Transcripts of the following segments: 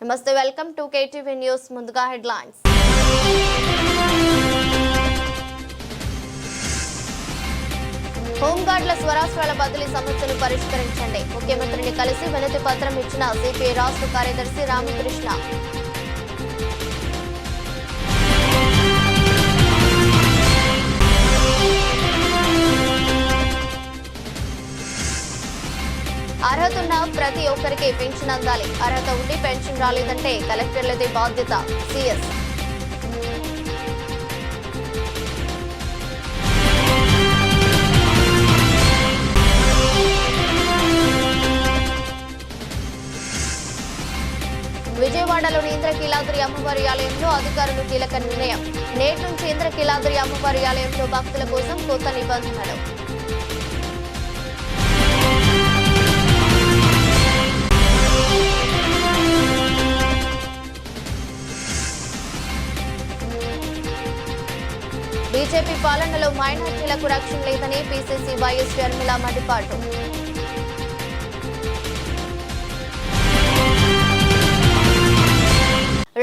నమస్తే welcome to KTV news ముందుగా headlines. హోంగార్డుల స్వరాష్ట్రాల బదిలీ సమస్యను పరిష్కరించండి. ముఖ్యమంత్రిని కలిసి వినతి పత్రం ఇచ్చిన సిపిఐ రాష్ట్ర కార్యదర్శి రామకృష్ణ. అర్హత ఉన్న ప్రతి ఒక్కరికి పెన్షన్ అందాలి. అర్హత ఉండి పెన్షన్ రాలేదంటే కలెక్టర్లదే బాధ్యత. సిఎస్. విజయవాడలోని ఇంద్రకీలాద్రి అమ్మవారి ఆలయంలో అధికారులు కీలక నిర్ణయం. నేటి నుంచి ఇంద్రకీలాద్రి అమ్మవారి ఆలయంలో భక్తుల కోసం కొత్త నిబంధనలు. బీజేపీ పాలనలో మైనార్టీలకు రక్షణ లేదని పీసీసీ వైఎస్ షర్మిల మండిపాటు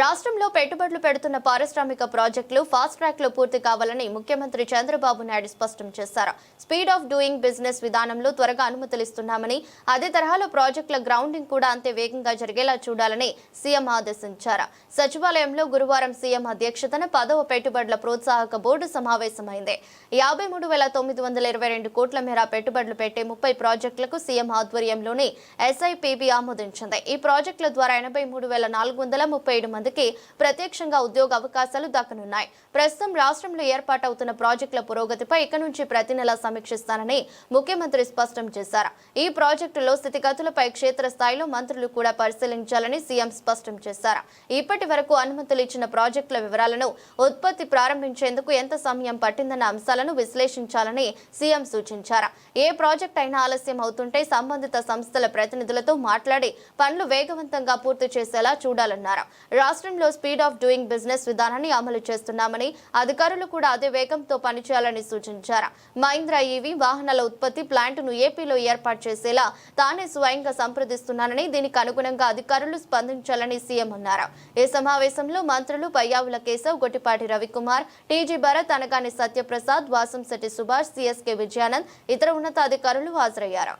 రాష్ట్రంలో పెట్టుబడులు పెడుతున్న పారిశ్రామిక ప్రాజెక్టులు ఫాస్ట్ ట్రాక్లో పూర్తి కావాలని ముఖ్యమంత్రి చంద్రబాబు నాయుడు స్పష్టం చేశారు. స్పీడ్ ఆఫ్ డూయింగ్ బిజినెస్ విధానంలో త్వరగా అనుమతులు ఇస్తున్నామని అదే తరహాలో ప్రాజెక్టుల గ్రౌండింగ్ కూడా అంతే వేగంగా జరిగేలా చూడాలని సీఎం ఆదేశించారు. సచివాలయంలో గురువారం సీఎం అధ్యక్షతన పదవ పెట్టుబడుల ప్రోత్సాహక బోర్డు సమావేశమైంది. యాభై మూడు వేల తొమ్మిది వందల ఇరవై రెండు కోట్ల మేర పెట్టుబడులు పెట్టే ముప్పై ప్రాజెక్టులకు సీఎం ఆధ్వర్యంలోని ఎస్ఐపిబి ఆమోదించింది. ఈ ప్రాజెక్టుల ద్వారా ఎనభై మూడు వేల నాలుగు వందల ముప్పై ఏడు మంది మందికి ప్రత్యక్షంగా ఉద్యోగ అవకాశాలు దక్కనున్నాయి. ప్రస్తుతం రాష్ట్రంలో ఏర్పాటవుతున్న ప్రాజెక్టుల పురోగతిపై ఇక నుంచి ప్రతి నెలా సమీక్షిస్తానని ముఖ్యమంత్రి స్పష్టం చేశారు. ఈ ప్రాజెక్టులో స్థితిగతులపై క్షేత్రస్థాయిలో మంత్రులు కూడా పరిశీలించాలని సీఎం స్పష్టం చేశారు. ఇప్పటి వరకు అనుమతులు ఇచ్చిన ప్రాజెక్టుల వివరాలను ఉత్పత్తి ప్రారంభించేందుకు ఎంత సమయం పట్టిందన్న అంశాలను విశ్లేషించాలని సీఎం సూచించారు. ఏ ప్రాజెక్ట్ అయినా ఆలస్యం అవుతుంటే సంబంధిత సంస్థల ప్రతినిధులతో మాట్లాడి పనులు వేగవంతంగా పూర్తి చేసేలా చూడాలన్నారు. రాష్ట్రంలో స్పీడ్ ఆఫ్ డూయింగ్ బిజినెస్ విధానాన్ని అమలు చేస్తున్నామని అధికారులు కూడా అదే వేగంతో పనిచేయాలని సూచించారు. మహీంద్రా ఈవీ వాహనాల ఉత్పత్తి ప్లాంట్ను ఏపీలో ఏర్పాటు చేసేలా తానే స్వయంగా సంప్రదిస్తున్నానని దీనికి అనుగుణంగా అధికారులు స్పందించాలని సీఎం అన్నారు. ఈ సమావేశంలో మంత్రులు Payyavula Keshav Gottipati Ravikumar TG Bharath Anagani Satyaprasad Vasamsetti Subhash CS K Vijayanand ఇతర ఉన్నతాధికారులు హాజరయ్యారు.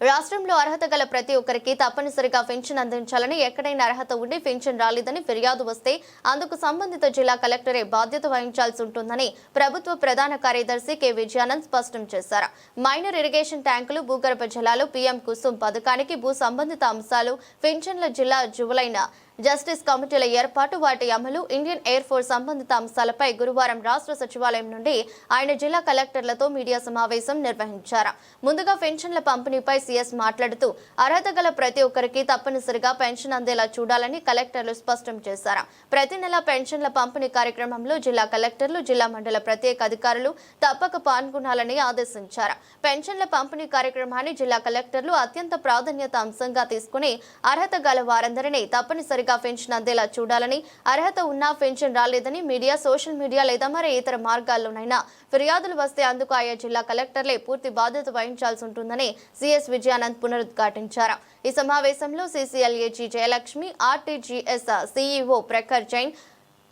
రాష్ట్రంలో అర్హత గల ప్రతి ఒక్కరికి తప్పనిసరిగా పెన్షన్ అందించాలని ఎక్కడైనా అర్హత ఉండి పెన్షన్ రాలేదని ఫిర్యాదు వస్తే అందుకు సంబంధిత జిల్లా కలెక్టరే బాధ్యత వహించాల్సి ఉంటుందని ప్రభుత్వ ప్రధాన కార్యదర్శి కె. విజయానంద్ స్పష్టం చేశారు. మైనర్ ఇరిగేషన్ ట్యాంకులు భూగర్భ జలాలు పీఎం కుసుమ్ పథకానికి భూ సంబంధిత అంశాలు పెన్షన్ల జిల్లా జువలైన జస్టిస్ కమిటీల ఏర్పాటు వాటి అమలు ఇండియన్ ఎయిర్ ఫోర్స్ సంబంధిత అంశాలపై గురువారం రాష్ట్ర సచివాలయం నుండి ఆయన జిల్లా కలెక్టర్లతో మీడియా సమావేశం నిర్వహించారు. ముందుగా పెన్షన్ల పంపిణీపై సీఎస్ మాట్లాడుతూ అర్హత గల ప్రతి ఒక్కరికి తప్పనిసరిగా పెన్షన్ అందేలా చూడాలని కలెక్టర్లు స్పష్టం చేశారు. ప్రతి నెల పెన్షన్ల పంపిణీ కార్యక్రమంలో జిల్లా కలెక్టర్లు జిల్లా మండల ప్రత్యేక అధికారులు తప్పక పాల్గొనాలని ఆదేశించారు. పెన్షన్ల పంపిణీ కార్యక్రమాన్ని జిల్లా కలెక్టర్లు అత్యంత ప్రాధాన్యత అంశంగా తీసుకుని అర్హత గల వారందరినీ తప్పనిసరిగా పెన్షన్ అందేలా చూడాలని అర్హత ఉన్నా పెన్షన్ రాలేదని మీడియా సోషల్ మీడియా లేదా మరి ఇతర మార్గాల్లోనైనా ఫిర్యాదులు వస్తే అందుకు ఆయా జిల్లా కలెక్టర్లే పూర్తి బాధ్యత వహించాల్సి ఉంటుందని సిఎస్ విజయానంద్ పునరుద్ఘాటించారు. ఈ సమావేశంలో CCLA G Jayalakshmi RTGS CEO Prakhar Jain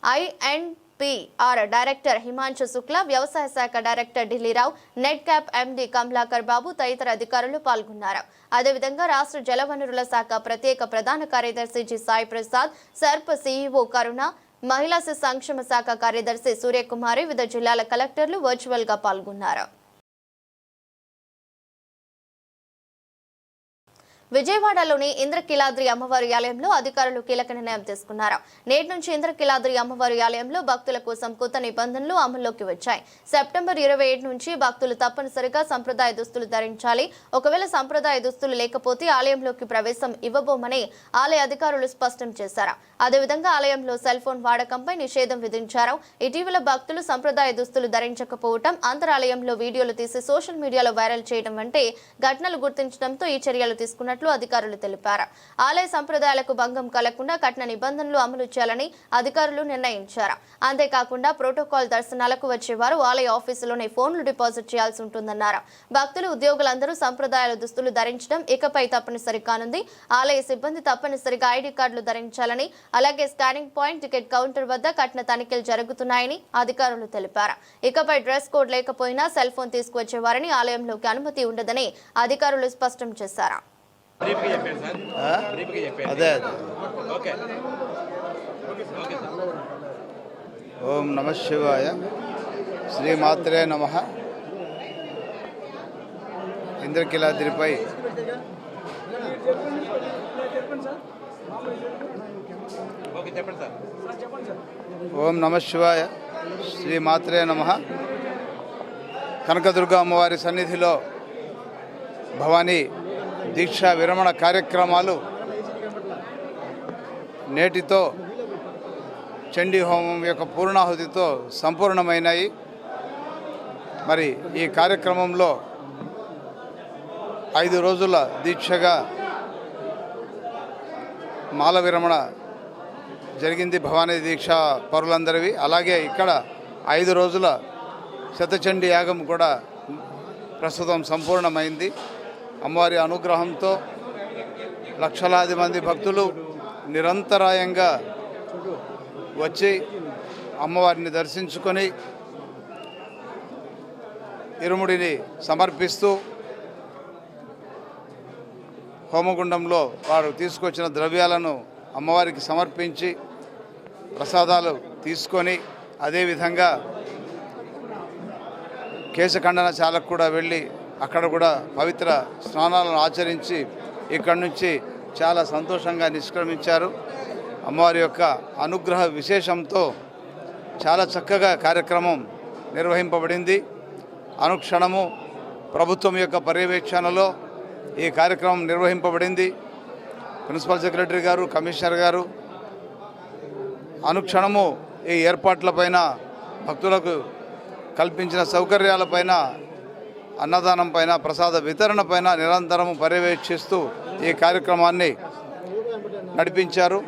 I and PR director Himanshu Shukla వ్యవసాయ శాఖ director Dilli Rao net cap MD Kamalakar Babu తదితర అధికారులు పాల్గొన్నారు. అదేవిధంగా రాష్ట్ర జలవనరుల శాఖ ప్రత్యేక ప్రధాన కార్యదర్శి G Sai Prasad SERP CEO Karuna మహిళా సంక్షేమ శాఖ కార్యదర్శి సూర్యకుమారి వివిధ జిల్లాల కలెక్టర్లు వర్చువల్గా పాల్గొన్నారు. విజయవాడలోని ఇంద్రకీలాద్రి అమ్మవారి ఆలయంలో అధికారులు కీలక నిర్ణయం తీసుకున్నారు. నేటి నుంచి ఇంద్రకీలాద్రి అమ్మవారి ఆలయంలో భక్తుల కోసం కొత్త నిబంధనలు అమల్లోకి వచ్చాయి. సెప్టెంబర్ ఇరవై ఏడు నుంచి భక్తులు తప్పనిసరిగా సంప్రదాయ దుస్తులు ధరించాలి. ఒకవేళ సంప్రదాయ దుస్తులు లేకపోతే ఆలయంలోకి ప్రవేశం ఇవ్వబోమని ఆలయ అధికారులు స్పష్టం చేశారు. అదేవిధంగా ఆలయంలో సెల్ ఫోన్ వాడకంపై నిషేధం విధించారు. ఇటీవల భక్తులు సంప్రదాయ దుస్తులు ధరించకపోవటం అంతరాలయంలో వీడియోలు తీసి సోషల్ మీడియాలో వైరల్ చేయడం వంటి ఘటనలు గుర్తించడంతో ఈ చర్యలు తీసుకున్నట్టు చేస్తున్నట్లు అధికారులు తెలిపారు. ఆలయ సంప్రదాయాలకు భంగం కలగకుండా కఠిన నిబంధనలు అమలు చేయాలని అధికారులు నిర్ణయించారు. అంతేకాకుండా ప్రోటోకాల్ దర్శనాలకు వచ్చేవారు ఆలయ ఆఫీసులోనే ఫోన్లు డిపాజిట్ చేయాల్సి ఉంటుందన్నారు. భక్తులు ఉద్యోగులందరూ సంప్రదాయాల దుస్తులు ధరించడం ఇకపై తప్పనిసరి కానుంది. ఆలయ సిబ్బంది తప్పనిసరిగా ఐడి కార్డులు ధరించాలని అలాగే స్కానింగ్ పాయింట్ టికెట్ కౌంటర్ వద్ద కఠిన తనిఖీలు జరుగుతున్నాయని అధికారులు తెలిపారు. ఇకపై డ్రెస్ కోడ్ లేకపోయినా సెల్ ఫోన్ తీసుకువచ్చే వారిని ఆలయంలోకి అనుమతి ఉండదని అధికారులు స్పష్టం చేశారు. బ్రీఫ్గా చెప్పాను సార్ ఆ? బ్రీఫ్గా చెప్పాను అదే అదే ఓకే ఓకే సార్ ఓం నమ శివాయ శ్రీమాత్రే నమ ఇంద్రకిలాద్రిపై ఓకే చెప్పండి సార్ ఓం నమ శివాయ శ్రీమాత్రే నమ కనకదుర్గ అమ్మవారి సన్నిధిలో భవానీ దీక్షా విరమణ కార్యక్రమాలు నేటితో చండీ హోమం యొక్క పూర్ణాహుతితో సంపూర్ణమైనాయి. మరి ఈ కార్యక్రమంలో ఐదు రోజుల దీక్షగా మాల విరమణ జరిగింది భవానీ దీక్ష పరులందరివి. అలాగే ఇక్కడ ఐదు రోజుల శతచండీ యాగం కూడా ప్రస్తుతం సంపూర్ణమైంది. అమ్మవారి అనుగ్రహంతో లక్షలాది మంది భక్తులు నిరంతరాయంగా వచ్చి అమ్మవారిని దర్శించుకొని ఇరుముడిని సమర్పిస్తూ హోమగుండంలో వారు తీసుకొచ్చిన ద్రవ్యాలను అమ్మవారికి సమర్పించి ప్రసాదాలు తీసుకొని అదేవిధంగా కేశఖండనశాలకు కూడా వెళ్ళి అక్కడ కూడా పవిత్ర స్నానాలను ఆచరించి ఇక్కడి నుంచి చాలా సంతోషంగా నిష్క్రమించారు. అమ్మవారి యొక్క అనుగ్రహ విశేషంతో చాలా చక్కగా కార్యక్రమం నిర్వహింపబడింది. అనుక్షణము ప్రభుత్వం యొక్క పర్యవేక్షణలో ఈ కార్యక్రమం నిర్వహింపబడింది. ప్రిన్సిపల్ సెక్రటరీ గారు కమిషనర్ గారు అనుక్షణము ఈ ఏర్పాట్లపైన భక్తులకు కల్పించిన సౌకర్యాలపైన అన్నదానం పైన ప్రసాద వితరణ పైన నిరంతరము పర్యవేక్షిస్తూ ఈ కార్యక్రమాన్ని నడిపించారు.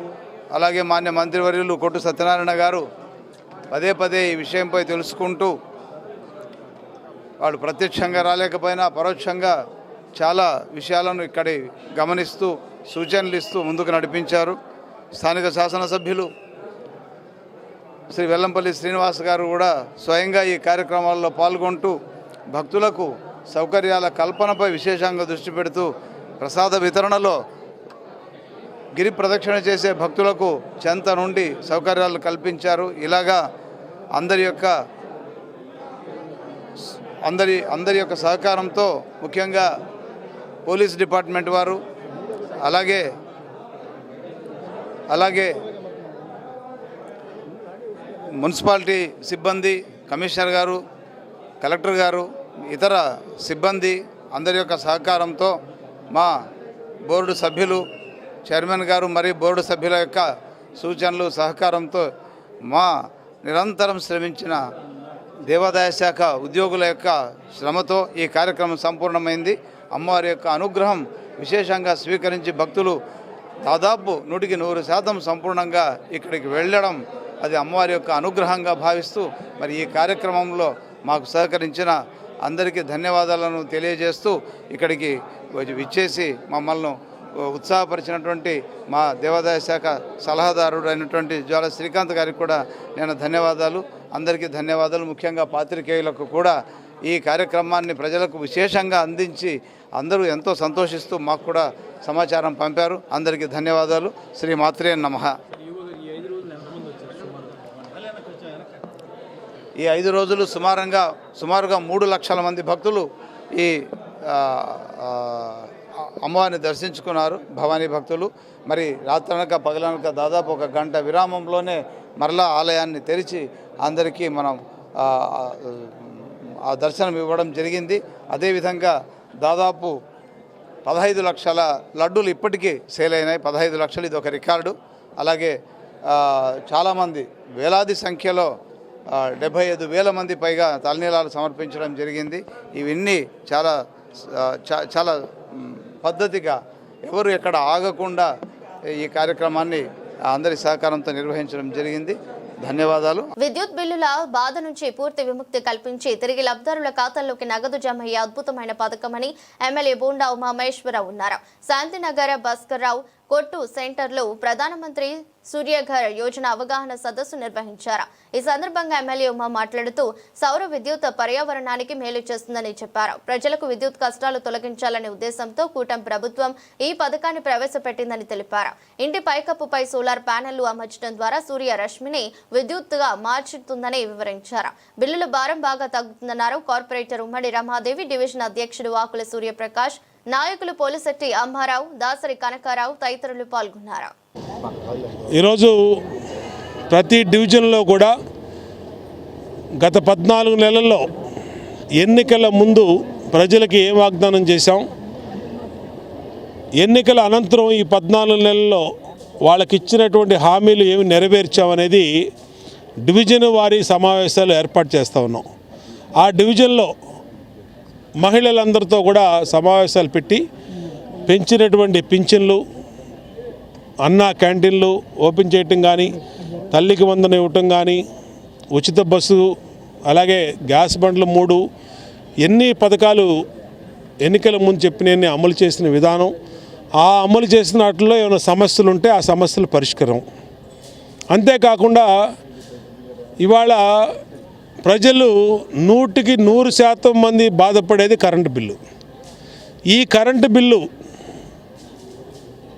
అలాగే మాన్య మంత్రివర్యులు కొట్టు సత్యనారాయణ గారు పదే పదే ఈ విషయంపై తెలుసుకుంటూ వాళ్ళు ప్రత్యక్షంగా రాలేకపోయినా పరోక్షంగా చాలా విషయాలను ఇక్కడి గమనిస్తూ సూచనలు ఇస్తూ ముందుకు నడిపించారు. స్థానిక శాసనసభ్యులు శ్రీ వెల్లంపల్లి శ్రీనివాస్ గారు కూడా స్వయంగా ఈ కార్యక్రమాల్లో పాల్గొంటూ భక్తులకు సౌకర్యాల కల్పనపై విశేషంగా దృష్టి పెడుతూ ప్రసాద వితరణలో గిరి ప్రదక్షిణ చేసే భక్తులకు చెంత నుండి సౌకర్యాలు కల్పించారు. ఇలాగా అందరి యొక్క అందరి అందరి యొక్క సహకారంతో ముఖ్యంగా పోలీస్ డిపార్ట్మెంట్ వారు అలాగే అలాగే మున్సిపాలిటీ సిబ్బంది కమిషనర్ గారు కలెక్టర్ గారు ఇతర సిబ్బంది అందరి యొక్క సహకారంతో మా బోర్డు సభ్యులు చైర్మన్ గారు మరియు బోర్డు సభ్యుల యొక్క సూచనలు సహకారంతో మా నిరంతరం శ్రమించిన దేవాదాయ శాఖ ఉద్యోగుల యొక్క శ్రమతో ఈ కార్యక్రమం సంపూర్ణమైంది. అమ్మవారి యొక్క అనుగ్రహం విశేషంగా స్వీకరించి భక్తులు దాదాపు నూటికి నూరు శాతం సంపూర్ణంగా ఇక్కడికి వెళ్ళడం అది అమ్మవారి యొక్క అనుగ్రహంగా భావిస్తూ మరి ఈ కార్యక్రమంలో మాకు సహకరించిన అందరికీ ధన్యవాదాలను తెలియజేస్తూ ఇక్కడికి విచ్చేసి మమ్మల్ని ఉత్సాహపరిచినటువంటి మా దేవాదాయ శాఖ సలహాదారుడు అయినటువంటి జ్వాల శ్రీకాంత్ గారికి కూడా నేను ధన్యవాదాలు. అందరికీ ధన్యవాదాలు. ముఖ్యంగా పాత్రికేయులకు కూడా ఈ కార్యక్రమాన్ని ప్రజలకు విశేషంగా అందించి అందరూ ఎంతో సంతోషిస్తూ మాకు కూడా సమాచారం పంపారు. అందరికీ ధన్యవాదాలు. శ్రీ మాత్రే నమః. ఈ ఐదు రోజులు సుమారంగా సుమారుగా మూడు లక్షల మంది భక్తులు ఈ అమ్మవారిని దర్శించుకున్నారు భవానీ భక్తులు. మరి రాత్రనక పగలనక దాదాపు ఒక గంట విరామంలోనే మరలా ఆలయాన్ని తెరిచి అందరికీ మనం ఆ, దర్శనం ఇవ్వడం జరిగింది. అదేవిధంగా దాదాపు పదహైదు లక్షల లడ్డూలు ఇప్పటికీ సేల్ అయినాయి. పదహైదు లక్షలు ఇది ఒక రికార్డు. అలాగే చాలామంది వేలాది సంఖ్యలో డెబ్బై ఐదు వేల మంది పైగా తలనీలాలు సమర్పించడం జరిగింది. ఇవన్నీ చాలా చాలా పద్ధతిగా ఎవరు ఎక్కడ ఆగకుండా ఈ కార్యక్రమాన్ని అందరి సహకారంతో నిర్వహించడం జరిగింది. ధన్యవాదాలు. విద్యుత్ బిల్లుల బాధ నుంచి పూర్తి విముక్తి కల్పించి తిరిగి లబ్ధారుల ఖాతాల్లోకి నగదు జమ అయ్యే అద్భుతమైన పథకమని ఎమ్మెల్యే బోండా ఉమామేశ్వరరావు ఉన్నారు. శాంతినగర భాస్కర్రావు కొట్టు సెంటర్లో ప్రధానమంత్రి సూర్యఘర్ యోజన అవగాహన సదస్సు నిర్వహించారు. ఈ సందర్భంగా ఎమ్మెల్యే ఉమా మాట్లాడుతూ సౌర విద్యుత్ పర్యావరణానికి మేలు చేస్తుందని చెప్పారు. ప్రజలకు విద్యుత్ కష్టాలు తొలగించాలనే ఉద్దేశంతో కూటమి ప్రభుత్వం ఈ పథకాన్ని ప్రవేశపెట్టిందని తెలిపారు. ఇంటి పైకప్పుపై సోలార్ ప్యానెళ్ళు అమర్చడం ద్వారా సూర్య రశ్మిని విద్యుత్గా మార్చుతుందని వివరించారు. బిల్లుల భారం బాగా తగ్గుతుందన్నారు. కార్పొరేటర్ ఉమ్మడి రమాదేవి డివిజన్ అధ్యక్షుడు వాకుల సూర్యప్రకాష్ నాయకులు పోలిశెట్టి అమ్మారావు దాసరి కనకారావు తదితరులు పాల్గొన్నారు. ఈరోజు ప్రతి డివిజన్లో కూడా గత పద్నాలుగు నెలల్లో ఎన్నికల ముందు ప్రజలకి ఏం వాగ్దానం చేశాం? ఎన్నికల అనంతరం ఈ పద్నాలుగు నెలల్లో వాళ్ళకి ఇచ్చినటువంటి హామీలు ఏమి నెరవేర్చామనేది డివిజన్ వారి సమావేశాలు ఏర్పాటు చేస్తూ ఉన్నాం. ఆ డివిజన్లో మహిళలందరితో కూడా సమావేశాలు పెట్టి పెంచినటువంటి పింఛన్లు అన్న క్యాంటీన్లు ఓపెన్ చేయటం కానీ తల్లికి వందన ఇవ్వటం కానీ ఉచిత బస్సు అలాగే గ్యాస్ బండ్లు మూడు ఎన్ని పథకాలు ఎన్నికల ముందు చెప్పినన్ని అమలు చేసిన విధానం ఆ అమలు చేసిన వాటిలో ఏమైనా సమస్యలు ఉంటే ఆ సమస్యల పరిష్కారం. అంతేకాకుండా ఇవాళ ప్రజలు నూటికి నూరు శాతం మంది బాధపడేది కరెంటు బిల్లు. ఈ కరెంటు బిల్లు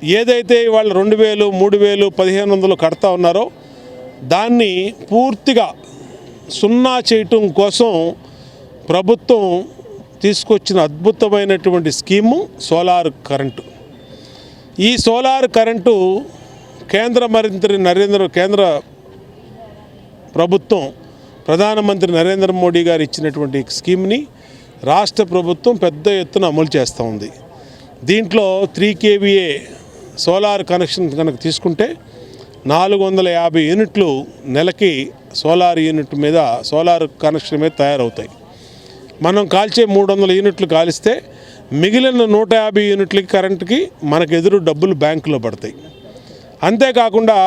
ఏదైతే వాళ్ళు రెండు వేలు మూడు వేలు పదిహేను వందలు కడతా ఉన్నారో దాన్ని పూర్తిగా సున్నా చేయటం కోసం ప్రభుత్వం తీసుకొచ్చిన అద్భుతమైనటువంటి స్కీము సోలార్ కరెంటు. ఈ సోలార్ కరెంటు కేంద్ర మంత్రి నరేంద్ర కేంద్ర ప్రభుత్వం ప్రధానమంత్రి నరేంద్ర మోడీ గారు ఇచ్చినటువంటి స్కీమ్ని రాష్ట్ర ప్రభుత్వం పెద్ద ఎత్తున అమలు చేస్తూ ఉంది. దీంట్లో త్రీ కేవీఏ సోలార్ కనెక్షన్ కనుక తీసుకుంటే నాలుగు వందల యాభై యూనిట్లు నెలకి సోలార్ యూనిట్ మీద సోలార్ కనెక్షన్ మీద తయారవుతాయి. మనం కాల్చే మూడు వందల యూనిట్లు కాలిస్తే మిగిలిన నూట యాభై యూనిట్లకి కరెంటుకి మనకు ఎదురు డబ్బులు బ్యాంకులో పడతాయి. అంతేకాకుండా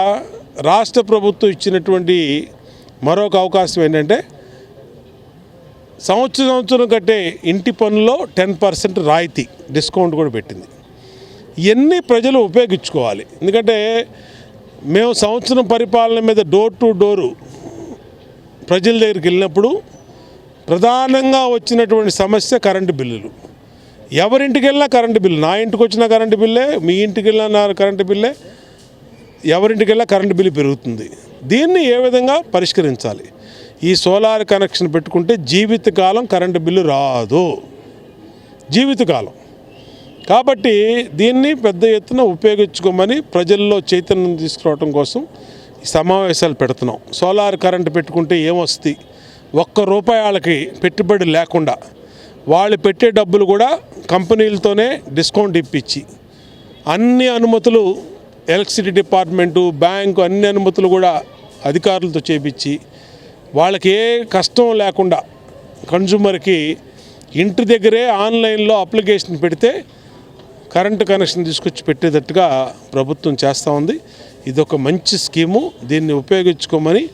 రాష్ట్ర ప్రభుత్వం ఇచ్చినటువంటి మరొక అవకాశం ఏంటంటే సంవత్సరం సంవత్సరం కట్టే ఇంటి పనుల్లో టెన్ పర్సెంట్ రాయితీ డిస్కౌంట్ కూడా పెట్టింది. ఇవన్నీ ప్రజలు ఉపయోగించుకోవాలి. ఎందుకంటే మేము సంవత్సరం పరిపాలన మీద డోర్ టు డోరు ప్రజల దగ్గరికి వెళ్ళినప్పుడు ప్రధానంగా వచ్చినటువంటి సమస్య కరెంటు బిల్లులు. ఎవరింటికి వెళ్ళినా కరెంటు బిల్లు నా ఇంటికి వచ్చిన కరెంటు బిల్లే మీ ఇంటికి వెళ్ళిన కరెంటు బిల్లే ఎవరింటికెళ్ళా కరెంటు బిల్లు పెరుగుతుంది. దీన్ని ఏ విధంగా పరిష్కరించాలి? ఈ సోలార్ కనెక్షన్ పెట్టుకుంటే జీవితకాలం కరెంటు బిల్లు రాదు. జీవితకాలం కాబట్టి దీన్ని పెద్ద ఎత్తున ఉపయోగించుకోమని ప్రజల్లో చైతన్యం తీసుకురావడం కోసం సమావేశాలు పెడుతున్నాం. సోలార్ కరెంటు పెట్టుకుంటే ఏమొస్తుంది ఒక్క రూపాయి వాళ్ళకి పెట్టుబడి లేకుండా వాళ్ళు పెట్టే డబ్బులు కూడా కంపెనీలతోనే డిస్కౌంట్ ఇప్పించి అన్ని అనుమతులు ఎలక్ట్రిసిటీ డిపార్ట్మెంటు బ్యాంకు అన్ని అనుమతులు కూడా అధికారులతో చేపించి వాళ్ళకి ఏ కష్టం లేకుండా కన్జ్యూమర్కి ఇంటి దగ్గరే ఆన్లైన్లో అప్లికేషన్ పెడితే కరెంటు కనెక్షన్ తీసుకొచ్చి పెట్టేటట్టుగా ప్రభుత్వం చేస్తూ ఉంది. ఇది ఒక మంచి స్కీము. దీన్ని ఉపయోగించుకోమని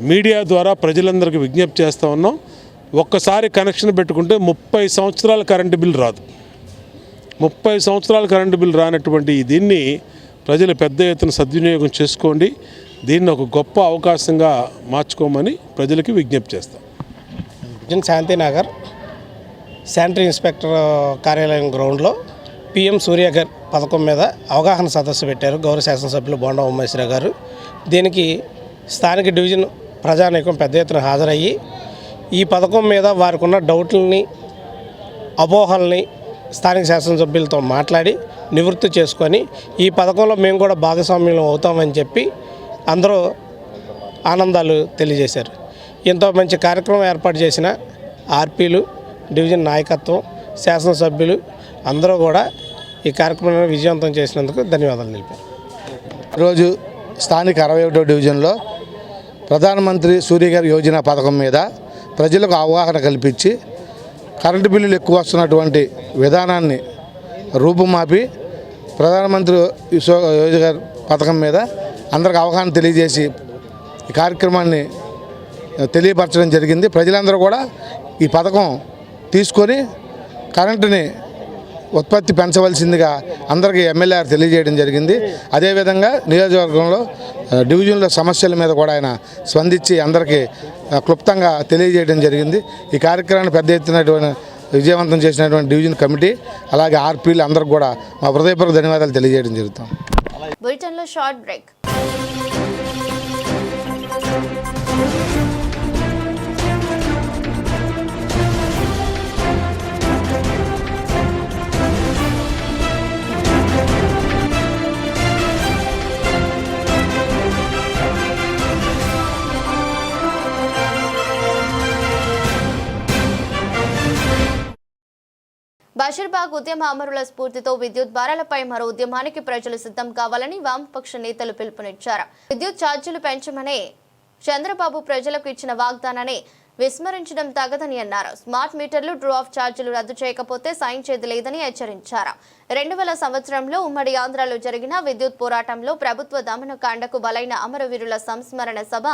మీడియా ద్వారా ప్రజలందరికీ విజ్ఞప్తి చేస్తూ ఉన్నాం. ఒక్కసారి కనెక్షన్ పెట్టుకుంటే ముప్పై సంవత్సరాల కరెంటు బిల్ రాదు. ముప్పై సంవత్సరాల కరెంటు బిల్ రానటువంటి దీన్ని ప్రజలు పెద్ద ఎత్తున సద్వినియోగం చేసుకోండి. దీన్ని ఒక గొప్ప అవకాశంగా మార్చుకోమని ప్రజలకి విజ్ఞప్తి చేస్తాం. జన్ శాంతినగర్ శానిటరీ ఇన్స్పెక్టర్ కార్యాలయం గ్రౌండ్లో పిఎం సూర్యగర్ పథకం మీద అవగాహన సదస్సు పెట్టారు గౌరవ శాసనసభ్యులు బోండా ఉమేశ్వర గారు. దీనికి స్థానిక డివిజన్ ప్రజానీకం పెద్ద ఎత్తున హాజరయ్యి ఈ పథకం మీద వారికి ఉన్న డౌట్లని అపోహల్ని స్థానిక శాసనసభ్యులతో మాట్లాడి నివృత్తి చేసుకొని ఈ పథకంలో మేము కూడా భాగస్వామ్యం అవుతామని చెప్పి అందరూ ఆనందాలు తెలియజేశారు. ఎంతో మంచి కార్యక్రమం ఏర్పాటు చేసిన ఆర్పీలు డివిజన్ నాయకత్వం శాసనసభ్యులు అందరూ కూడా ఈ కార్యక్రమాన్ని విజయవంతం చేసినందుకు ధన్యవాదాలు తెలిపారు. ఈరోజు స్థానిక అరవై ఒకటో డివిజన్లో ప్రధానమంత్రి సూర్యగారి యోజన పథకం మీద ప్రజలకు అవగాహన కల్పించి కరెంటు బిల్లులు ఎక్కువ వస్తున్నటువంటి విధానాన్ని రూపుమాపి ప్రధానమంత్రి విశ్వ యోజన పథకం మీద అందరికి అవగాహన తెలియజేసి ఈ కార్యక్రమాన్ని తెలియపరచడం జరిగింది. ప్రజలందరూ కూడా ఈ పథకం తీసుకొని కరెంటుని ఉత్పత్తి పెంచవలసిందిగా అందరికీ ఎమ్మెల్యే తెలియజేయడం జరిగింది. అదేవిధంగా నియోజకవర్గంలో డివిజన్ల సమస్యల మీద కూడా ఆయన స్పందించి అందరికీ క్లుప్తంగా తెలియజేయడం జరిగింది. ఈ కార్యక్రమాన్ని పెద్ద ఎత్తునటువంటి విజయవంతం చేసినటువంటి డివిజన్ కమిటీ అలాగే ఆర్పీలు అందరికి కూడా మా హృదయపూర్వక ధన్యవాదాలు తెలియజేయడం జరుగుతాం. బులెటిన్లో షార్ట్ బ్రేక్ బషీర్బాగ్ ఉద్యమ అమరుల స్ఫూర్తితో విద్యుత్ భారాలపై మరో ఉద్యమానికి ప్రజలు సిద్ధం కావాలని వామపక్ష నేతలు పిలుపునిచ్చారు. విద్యుత్ ఛార్జీలు పెంచమనే చంద్రబాబు ప్రజలకు ఇచ్చిన వాగ్దానాన్ని విస్మరించడం తగదని అన్నారు. స్మార్ట్ మీటర్లు డ్రూ ఆఫ్ ఛార్జీలు రద్దు చేయకపోతే సైన్ చేయదు లేదని హెచ్చరించారు. రెండు వేల సంవత్సరంలో ఉమ్మడి ఆంధ్రాలో జరిగిన విద్యుత్ పోరాటంలో ప్రభుత్వ దమనకాండకు బలైన అమరవీరుల సంస్మరణ సభ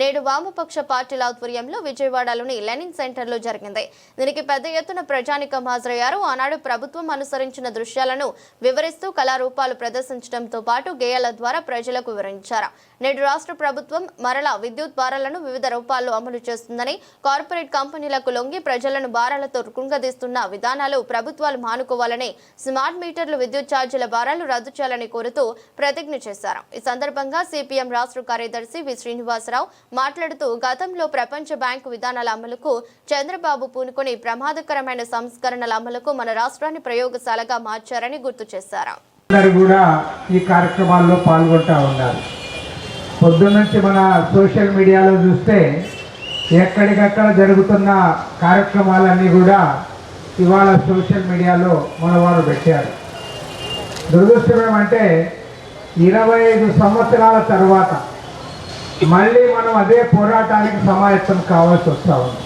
నేడు వామపక్ష పార్టీల ఆధ్వర్యంలో విజయవాడలోని లెనిన్ సెంటర్లో జరిగింది. దీనికి పెద్ద ఎత్తున ప్రజానికం హాజరయ్యారు. ఆనాడు ప్రభుత్వం అనుసరించిన దృశ్యాలను వివరిస్తూ కళారూపాలు ప్రదర్శించడంతో పాటు గేయాల ద్వారా ప్రజలకు వివరించారు. నేడు రాష్ట్ర ప్రభుత్వం మరలా విద్యుత్ భారాలను వివిధ రూపాల్లో అమలు చేస్తుందని కార్పొరేట్ కంపెనీలకు లొంగి ప్రజలను భారాలతో కుంగదీస్తున్న విధానాలు ప్రభుత్వాలు మానుకోవాలని స్మార్ట్ మీటర్లు విద్యుత్ ఛార్జీల భారాలు రద్దు చేయాలని కోరుతూ ప్రతిజ్ఞ చేశారు. ఈ సందర్భంగా సిపిఎం రాష్ట్ర కార్యదర్శి వి. శ్రీనివాసరావు మాట్లాడుతూ గతంలో ప్రపంచ బ్యాంకు విధానాల అమలుకు చంద్రబాబు పూనుకొని ప్రమాదకరమైన సంస్కరణల అమలుకు మన రాష్ట్రాన్ని ప్రయోగశాలగా మార్చారని గుర్తు చేశారు. అందరు కూడా ఈ కార్యక్రమాల్లో పాల్గొంటా ఉన్నారు పొద్దున్నుంచి మన సోషల్ మీడియాలో చూస్తే ఎక్కడికక్కడ జరుగుతున్న కార్యక్రమాలన్నీ కూడా ఇవాళ సోషల్ మీడియాలో మన వారు పెట్టారు. దురదృష్టం అంటే ఇరవై ఐదు సంవత్సరాల తర్వాత మళ్ళీ మనం అదే పోరాటానికి సమాయత్తం కావాల్సి వస్తా ఉంది.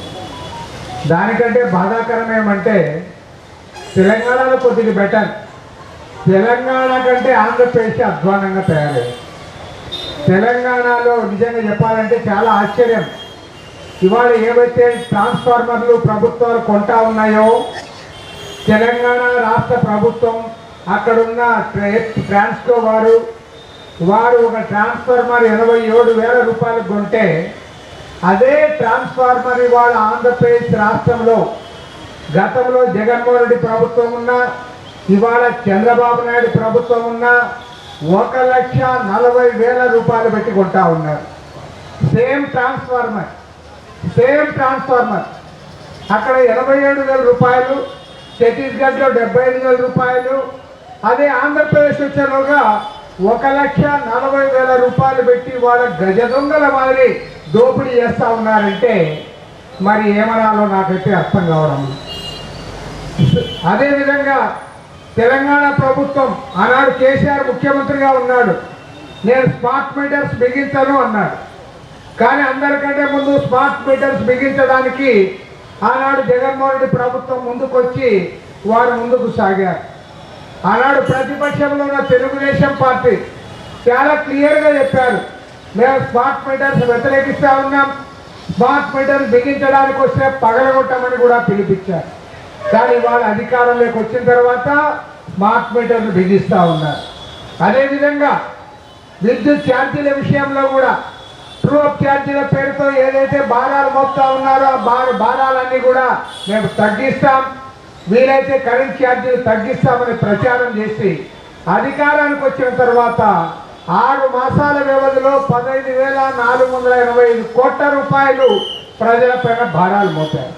దానికంటే బాధాకరం ఏమంటే తెలంగాణలో కొద్దిగా బెటర్ తెలంగాణ కంటే ఆంధ్రప్రదేశ్ అధ్వానంగా తయారైంది తెలంగాణలో నిజంగా చెప్పాలంటే చాలా ఆశ్చర్యం. ఇవాళ ఏవైతే ట్రాన్స్ఫార్మర్లు ప్రభుత్వాలు కొంటా ఉన్నాయో తెలంగాణ రాష్ట్ర ప్రభుత్వం అక్కడున్న ట్రే- ట్రాన్స్కో వారు వారు ఒక ట్రాన్స్ఫార్మర్ ఎనభై ఏడు వేల రూపాయలు కొంటే అదే ట్రాన్స్ఫార్మర్ ఇవాళ ఆంధ్రప్రదేశ్ రాష్ట్రంలో గతంలో జగన్మోహన్ రెడ్డి ప్రభుత్వం ఉన్నా ఇవాళ చంద్రబాబు నాయుడు ప్రభుత్వం ఉన్నా ఒక లక్ష నలభై వేల రూపాయలు పెట్టి కొంటా ఉన్నారు. Same transformer. Same transformer. అక్కడ ఎనభై ఏడు వేల రూపాయలు ఛత్తీస్గఢ్లో డెబ్బై ఐదు వేల రూపాయలు అదే ఆంధ్రప్రదేశ్ వచ్చేలోగా ఒక లక్ష నలభై వేల రూపాయలు పెట్టి వాళ్ళ గజ దొంగల మాదిరి దోపిడీ చేస్తూ ఉన్నారంటే మరి ఏమనాలో నాకైతే అర్థం కావడం అదేవిధంగా తెలంగాణ ప్రభుత్వం ఆనాడు కేసీఆర్ ముఖ్యమంత్రిగా ఉన్నాడు. నేను స్మార్ట్ మీటర్స్ బిగించను అన్నాడు. కానీ అందరికంటే ముందు స్మార్ట్ మీటర్స్ బిగించడానికి ఆనాడు జగన్మోహన్ రెడ్డి ప్రభుత్వం ముందుకొచ్చి వారు ముందుకు సాగారు. ఆనాడు ప్రతిపక్షంలో ఉన్న తెలుగుదేశం పార్టీ చాలా క్లియర్గా చెప్పారు మేము స్మార్ట్ మీటర్స్ వ్యతిరేకిస్తూ ఉన్నాం స్మార్ట్ మీటర్స్ బిగించడానికి వస్తే పగలగొట్టమని కూడా పిలిపించారు. కానీ వాళ్ళ అధికారంలోకి వచ్చిన తర్వాత స్మార్ట్ మీటర్లు బిగిస్తూ ఉన్నారు. అదేవిధంగా విద్యుత్ ఛార్జీల విషయంలో కూడా ట్రూ ఛార్జీల పేరుతో ఏదైతే భారాలు మోపుతా ఉన్నారో ఆ భారాలన్నీ కూడా మేము తగ్గిస్తాం. వీలైతే కరెంట్ ఛార్జీలు తగ్గిస్తామని ప్రచారం చేసి అధికారానికి వచ్చిన తర్వాత ఆరు మాసాల వ్యవధిలో పదహైదు వేల నాలుగు వందల ఎనభై ఐదు కోట్ల రూపాయలు ప్రజలపైన భారాలు మోపారు.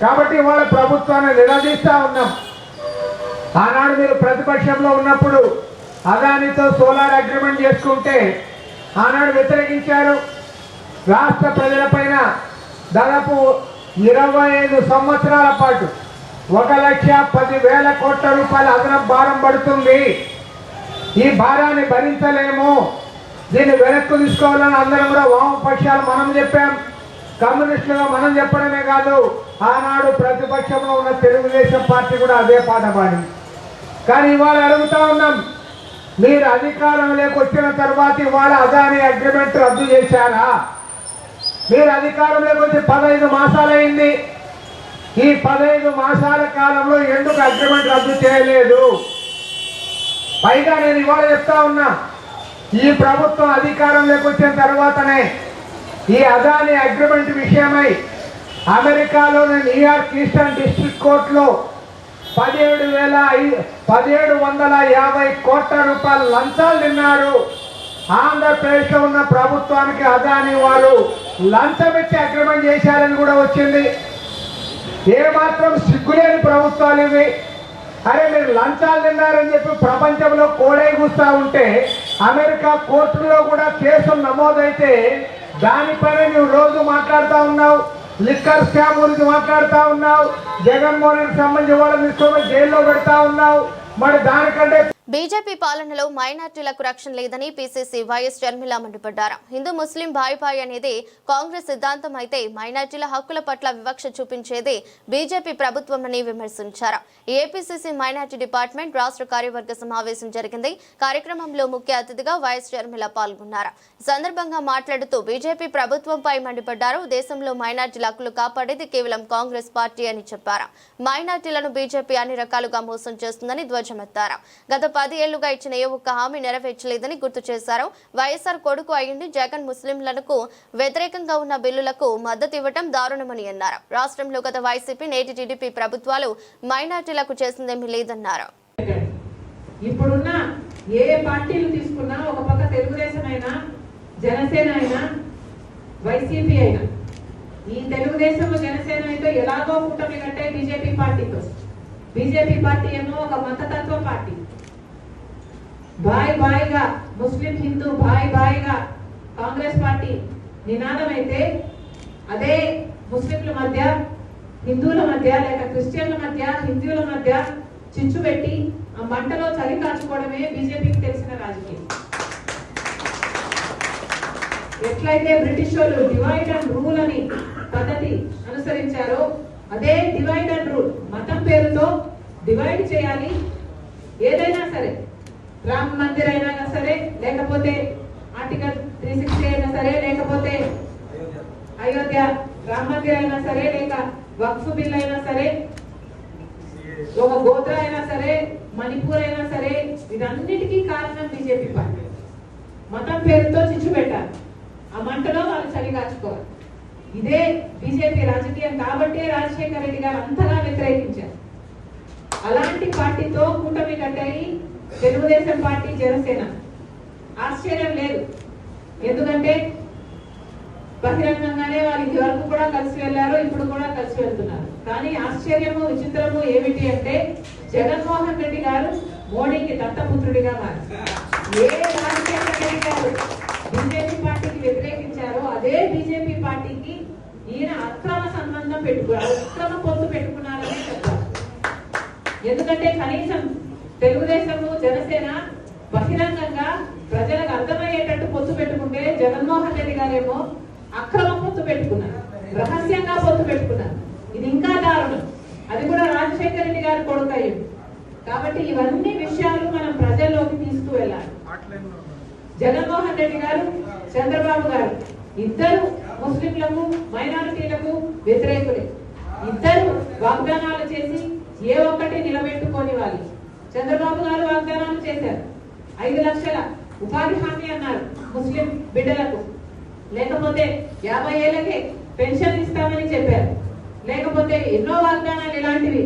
కాబట్టి ఇవాళ ప్రభుత్వాన్ని నిలదీస్తా ఉన్నాం. ఆనాడు మీరు ప్రతిపక్షంలో ఉన్నప్పుడు అదానితో సోలార్ అగ్రిమెంట్ చేసుకుంటే ఆనాడు వ్యతిరేకించారు. రాష్ట్ర ప్రజలపైన దాదాపు ఇరవై ఐదు సంవత్సరాల పాటు ఒక లక్ష పది వేల కోట్ల రూపాయల అదనపు భారం పడుతుంది. ఈ భారాన్ని భరించలేము. దీన్ని వెనక్కు తీసుకోవాలని అందరం కూడా వామపక్షాలు మనం చెప్పాం. కమ్యూనిస్టులుగా మనం చెప్పడమే కాదు ఆనాడు ప్రతిపక్షంలో ఉన్న తెలుగుదేశం పార్టీ కూడా అదే పాట పాడింది. కానీ ఇవాళ అడుగుతా ఉన్నాం మీరు అధికారంలోకి వచ్చిన తర్వాత ఇవాళ అదాని అగ్రిమెంట్ రద్దు చేశారా? మీరు అధికారంలోకి వచ్చి పదహైదు మాసాలైంది. ఈ పదహైదు మాసాల కాలంలో ఎందుకు అగ్రిమెంట్ రద్దు చేయలేదు? పైగా నేను ఇవాళ చెప్తా ఉన్నా ఈ ప్రభుత్వం అధికారంలోకి వచ్చిన తర్వాతనే ఈ అదాని అగ్రిమెంట్ విషయమై అమెరికాలోని న్యూయార్క్ ఈస్టర్న్ డిస్ట్రిక్ట్ కోర్టులో పదిహేడు వేల ఐ- పదిహేడు వందల యాభై కోట్ల రూపాయల లంచాలు తిన్నారు ఆంధ్రప్రదేశ్లో ఉన్న ప్రభుత్వానికి అదాని వారు లంచం ఇచ్చి అగ్రిమెంట్ చేశారని కూడా వచ్చింది. ఏమాత్రం సిగ్గులేని ప్రభుత్వాలు ఇవి. అరే మీరు లంచాలు తిన్నారని చెప్పి ప్రపంచంలో కోడై కూస్తా ఉంటే అమెరికా కోర్టులో కూడా కేసులు నమోదైతే దానిపైన నువ్వు రోజు మాట్లాడుతూ ఉన్నావు. లిక్కర్ స్కామ్ గురించి మాట్లాడుతూ ఉన్నావు. జగన్మోహన్ సంబంధించి వాళ్ళని తీసుకొని జైల్లో పెడతా ఉన్నావు. మరి దానికంటే బీజేపీ పాలనలో మైనార్టీలకు రక్షణ లేదని పీసీసీ వైఎస్ షర్మిల మండిపడ్డారు. హిందూ ముస్లిం భాయ్ అనేది కాంగ్రెస్ సిద్ధాంతం అయితే మైనార్టీల హక్కుల పట్ల వివక్ష చూపించేది బీజేపీ ప్రభుత్వమని విమర్శించారు. ఏపీసీసీ మైనార్టీ డిపార్ట్మెంట్ రాష్ట్ర కార్యవర్గ సమావేశం జరిగింది. కార్యక్రమంలో ముఖ్య అతిథిగా వైఎస్ షర్మిల పాల్గొన్నారు. ఈ సందర్భంగా మాట్లాడుతూ బీజేపీ ప్రభుత్వంపై మండిపడ్డారు. దేశంలో మైనార్టీల హక్కులు కాపాడేది కేవలం కాంగ్రెస్ పార్టీ అని చెప్పారు. మైనార్టీలను బీజేపీ అన్ని రకాలుగా మోసం చేస్తుందని ధ్వజమెత్తారు. గత పది ఏళ్ళుగా ఇచ్చిన ఏ ఒక్క హామీ నెరవేర్చలేదని గుర్తు చేశారు. వైఎస్ఆర్ కొడుకు అయ్యింది జగన్ ముస్లింలకు వ్యతిరేకంగా ఉన్న బిల్లులకు మద్దతు ఇవ్వడం దారుణమని అన్నారు. రాష్ట్రంలో గత వైసీపీ నేటి టీడీపీ ప్రభుత్వాలు మైనార్టీలకు చేసిందేమీ లేదన్నారు. ఇప్పుడున్న ఏ పార్టీలు తీసుకున్నా ఒక పక్క తెలుగుదేశం అయినా జనసేన అయినా వైసీపీ అయినా ఈ తెలుగుదేశం జనసేన అయితే ఎలాగో కూటమి కంటే బీజేపీ పార్టీతో. బీజేపీ పార్టీ ఏమో ఒక మతతత్వ పార్టీ. బాయ్ బాయ్గా ముస్లిం హిందూ బాయ్ బాయ్గా కాంగ్రెస్ పార్టీ నినాదం అయితే అదే ముస్లింల మధ్య హిందువుల మధ్య లేక క్రిస్టియన్ల మధ్య హిందువుల మధ్య చిచ్చు పెట్టి ఆ మంటలో చలి కాచుకోవడమే బీజేపీకి తెలిసిన రాజకీయం. ఎట్లయితే బ్రిటిష్ వాళ్ళు డివైడ్ అండ్ రూల్ అని పద్ధతి అనుసరించారో అదే డివైడ్ అండ్ రూల్ మతం పేరుతో డివైడ్ చేయాలి. ఏదైనా సరే రామ మందిర్ అయినా సరే లేకపోతే ఆర్టికల్ త్రీ సిక్స్టీ అయినా సరే లేకపోతే అయోధ్య రామ మందిర్ అయినా సరే లేక వక్ఫ్ బిల్ అయినా సరే ఒక గోత్ర అయినా సరే మణిపూర్ అయినా సరే ఇదన్నిటికీ కారణం బీజేపీ పార్టీ. మతం పేరుతో చిచ్చు పెట్టారు ఆ మంటలో వాళ్ళు చలి కాచుకోవాలి. ఇదే బీజేపీ రాజకీయం కాబట్టే రాజశేఖర రెడ్డి గారు అంతగా వ్యతిరేకించారు. అలాంటి పార్టీతో కూటమి కట్టాయి తెలుగుదేశం పార్టీ జనసేన. ఆశ్చర్యం లేదు. ఎందుకంటే బహిరంగంగానే వారు ఇది వరకు కూడా కలిసి వెళ్ళారు ఇప్పుడు కూడా కలిసి వెళ్తున్నారు. కానీ ఆశ్చర్యము విచిత్రము ఏమిటి అంటే జగన్మోహన్ రెడ్డి గారు మోడీకి దత్తపుత్రుడిగా మారు ఏ రాజశేఖర రెడ్డి గారు బీజేపీ పార్టీకి వ్యతిరేకించారో అదే బీజేపీ పార్టీకి ఈయన అక్రమ సంబంధం పెట్టుకున్నారు అక్రమ పొత్తు పెట్టుకున్నారని చెప్పారు ఎందుకంటే కనీసం తెలుగుదేశము జనసేన బహిరంగంగా ప్రజలకు అర్థమయ్యేటట్టు పొత్తు పెట్టుకుంటే జగన్మోహన్ రెడ్డి గారేమో అక్రమ పొత్తు పెట్టుకున్నారు రహస్యంగా పొత్తు పెట్టుకున్నారు. ఇది ఇంకా దారుణం. అది కూడా రాజశేఖర రెడ్డి గారు కొడుకు కాబట్టి ఇవన్నీ విషయాలు మనం ప్రజల్లోకి తీసుకువెళ్ళాలి. జగన్మోహన్ రెడ్డి గారు చంద్రబాబు గారు ఇద్దరు ముస్లింలకు మైనారిటీలకు వ్యతిరేకులే. ఇద్దరు వాగ్దానాలు చేసి ఏ ఒక్కటి నిలబెట్టుకోని వాళ్ళు. చంద్రబాబు గారు వాగ్దానాలు చేశారు. ఐదు లక్షల ఉపాధి హామీ అన్నారు ముస్లిం బిడ్డలకు. లేకపోతే యాభై ఏళ్ళకే పెన్షన్ ఇస్తామని చెప్పారు. లేకపోతే ఎన్నో వాగ్దానాలు ఇలాంటివి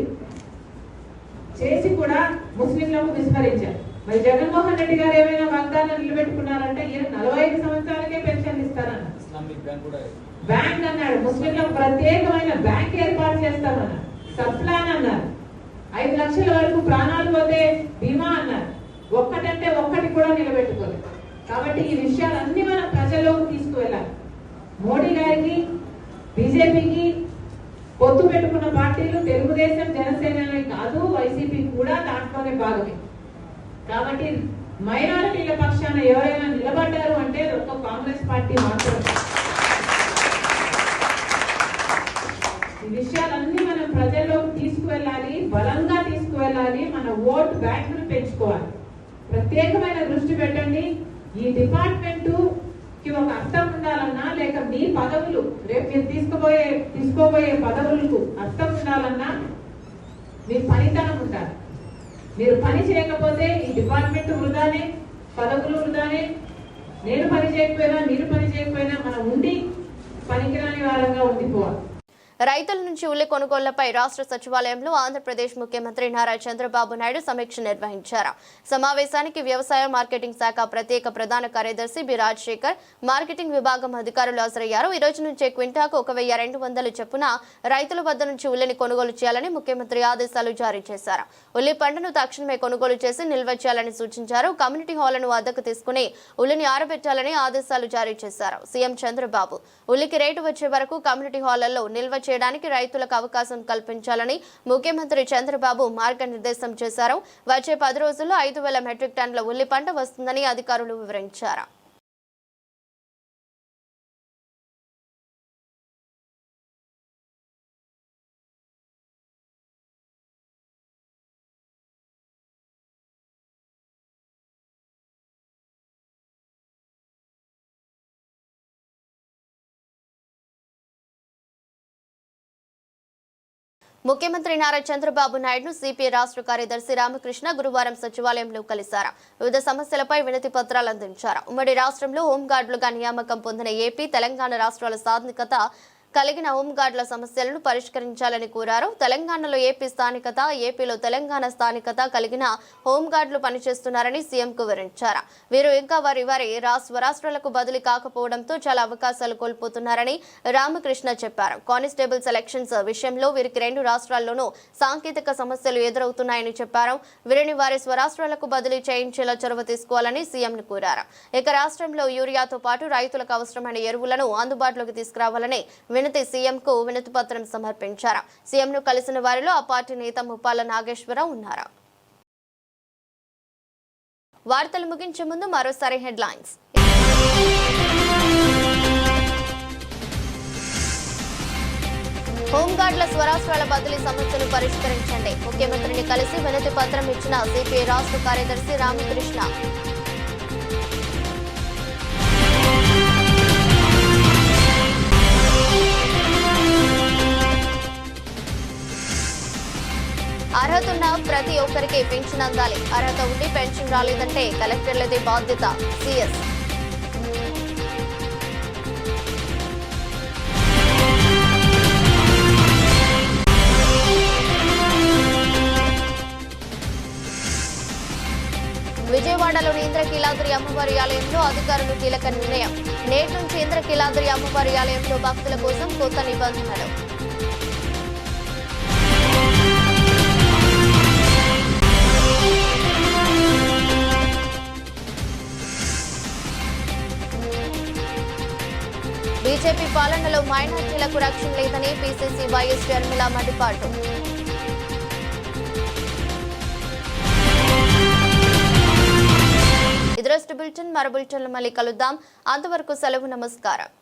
చేసి కూడా ముస్లింలకు విస్మరించారు. మరి జగన్మోహన్ రెడ్డి గారు ఏమైనా వాగ్దానం నిలబెట్టుకున్నారంటే ఈయన నలభై ఐదు సంవత్సరాలకే పెన్షన్ ఇస్తారన్నారు. బ్యాంక్ అన్నాడు. ముస్లింలకు ప్రత్యేకమైన బ్యాంక్ ఏర్పాటు చేస్తామన్నారు. సబ్ ప్లాన్ అన్నారు. ఐదు లక్షల వరకు ప్రాణాలు పోతే బీమా అన్నారు. ఒక్కటంటే ఒక్కటి కూడా నిలబెట్టుకోలేదు. కాబట్టి ఈ విషయాలన్నీ మనం ప్రజల్లోకి తీసుకువెళ్ళాలి. మోడీ గారికి బీజేపీకి పొత్తు పెట్టుకున్న పార్టీలు తెలుగుదేశం జనసేనని కాదు వైసీపీ కూడా దాంట్లోనే భాగమే. కాబట్టి మైనారిటీల పక్షాన ఎవరైనా నిలబడ్డారు అంటే ఒక్క కాంగ్రెస్ పార్టీ మాత్రమే. ఈ విషయాలన్నీ మనం ప్రజల్లోకి తీసుకువెళ్ళాలి బలంగా తీసుకువెళ్ళాలి మన ఓట్ బ్యాంకును పెంచుకోవాలి. ప్రత్యేకమైన దృష్టి పెట్టండి. ఈ డిపార్ట్మెంట్కి ఒక అర్థం ఉండాలన్నా లేక మీ పదవులు రేపు మీరు తీసుకుపోయే తీసుకోబోయే పదవులకు అర్థం ఉండాలన్నా మీ పనితనం ఉండాలి. మీరు పని చేయకపోతే ఈ డిపార్ట్మెంట్ వృధానే పదవులు వృధానే. నేను పని చేయకపోయినా మీరు పని చేయకపోయినా మనం ఉండి పనికిరాని వారంగా ఉండిపోవాలి. రైతుల నుంచి ఉల్లి కొనుగోళ్ళపై రాష్ట్ర సచివాలయంలో ఆంధ్రప్రదేశ్ ముఖ్యమంత్రి నారా చంద్రబాబు నాయుడు సమీక్ష నిర్వహించారు. సమావేశానికి వ్యవసాయ మార్కెటింగ్ శాఖ ప్రత్యేక ప్రధాన కార్యదర్శి బి రాజశేఖర్ మార్కెటింగ్ విభాగం అధికారులు హాజరయ్యారు. ఈ రోజు నుంచే క్వింటాకు ఒక వెయ్యి రెండు వందలు చొప్పున రైతుల వద్ద నుంచి ఉల్లిని కొనుగోలు చేయాలని ముఖ్యమంత్రి ఆదేశాలు జారీ చేశారు. ఉల్లి పంటను తక్షణమే కొనుగోలు చేసి నిల్వ చేయాలని సూచించారు. కమ్యూనిటీ హాళ్ళను అద్దకు తీసుకుని ఉల్లిని ఆరబెట్టాలని ఆదేశాలు జారీ చేశారు. సీఎం చంద్రబాబు ఉల్లికి రేటు వచ్చే వరకు కమ్యూనిటీ హాళ్ళలో నిల్వ చేయడానికి రైతులకు అవకాశం కల్పించాలని ముఖ్యమంత్రి చంద్రబాబు మార్గనిర్దేశం చేశారు. వచ్చే పది రోజుల్లో ఐదు వేల మెట్రిక్ టన్నుల ఉల్లి పంట వస్తుందని అధికారులు వివరించారు. ముఖ్యమంత్రి నారా చంద్రబాబు నాయుడును సిపిఐ రాష్ట్ర కార్యదర్శి రామకృష్ణ గురువారం సచివాలయంలో కలిశారు. వివిధ సమస్యలపై వినతి పత్రాలు అందించారు. ఉమ్మడి రాష్ట్రంలో హోంగార్డులుగా నియామకం పొందిన ఏపీ తెలంగాణ రాష్ట్రాల సాధికత కలిగిన హోంగార్డుల సమస్యలను పరిష్కరించాలని కోరారు. తెలంగాణలో ఏపీ స్థానికత ఏపీలో తెలంగాణ స్థానికత కలిగిన హోంగార్డులు పనిచేస్తున్నారని సీఎంకు వివరించారు. వీరు ఇంకా వారి వారి రా- స్వరాష్ట్రాలకు బదిలీ కాకపోవడంతో చాలా అవకాశాలు కోల్పోతున్నారని రామకృష్ణ చెప్పారు. కానిస్టేబుల్ సెలక్షన్స్ విషయంలో వీరికి రెండు రాష్ట్రాల్లోనూ సాంకేతిక సమస్యలు ఎదురవుతున్నాయని చెప్పారు. వీరిని వారి స్వరాష్ట్రాలకు బదిలీ చేయించేలా చొరవ తీసుకోవాలని సీఎం కోరారు. ఇక రాష్ట్రంలో యూరియాతో పాటు రైతులకు అవసరమైన ఎరువులను అందుబాటులోకి తీసుకురావాలని వినతి సీఎంకు వినతి పత్రం సమర్పించారు. సీఎంను కలిసిన వారిలో ఆ పార్టీ నేత ముప్పాల నాగేశ్వరరావు ఉన్నారు. వార్తలు ముగించే ముందు మరోసారి హెడ్లైన్స్. హోంగార్డుల స్వరాష్ట్రాల బదిలీ సమస్యను పరిష్కరించండి. ముఖ్యమంత్రిని కలిసి వినతి పత్రం ఇచ్చిన సిపిఐ రాష్ట్ర కార్యదర్శి రామకృష్ణ. అర్హత ఉన్న ప్రతి ఒక్కరికి పెన్షన్ అందాలి. అర్హత ఉండి పెన్షన్ రాలేదంటే కలెక్టర్లదే బాధ్యత. సిఎస్. విజయవాడలోని ఇంద్రకీలాద్రి అమ్మవారి ఆలయంలో అధికారులు కీలక నిర్ణయం. నేటి నుంచి ఇంద్రకీలాద్రి అమ్మవారి ఆలయంలో భక్తుల కోసం కొత్త నిబంధనలు. బీజేపీ పాలనలో మైనార్టీలకు రక్షణ లేదని పీసీసీ వైఎస్ షర్మిల మండిపాటు. ఇదరస్ట్ బులెటిన్ మరో బులెటిన్లు మళ్ళీ కలుద్దాం. అంతవరకు సెలవు నమస్కారం.